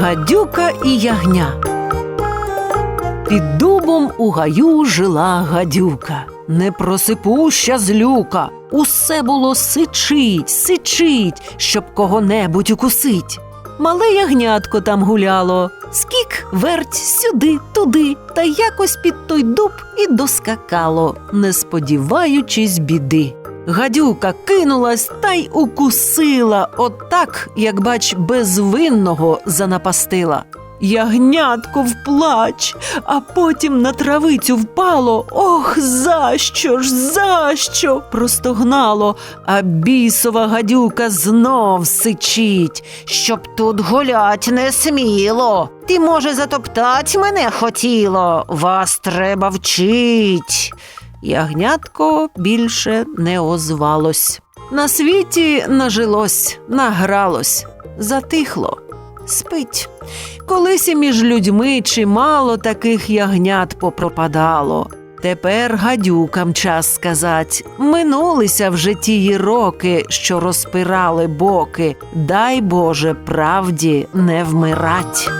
Гадюка і ягня. Під дубом у гаю жила гадюка, непросипуща злюка. Усе було сичить, сичить, щоб кого-небудь укусить. Мале ягнятко там гуляло, скік, верть сюди, туди, та якось під той дуб і доскакало, не сподіваючись біди. Гадюка кинулась та й укусила, отак, як бач, безвинного занапастила. Ягнятко вплач, а потім на травицю впало. Ох, за що ж, за що? простогнало, а бісова гадюка знов сичить, щоб тут гулять не сміло. Ти, може, затоптать мене хотіло, вас треба вчить. Ягнятко більше не озвалось. На світі нажилось, награлось, затихло, спить. Колись і між людьми чимало таких ягнят попропадало. Тепер гадюкам час сказать, минулися вже тії роки, що розпирали боки. Дай Боже правді не вмирать.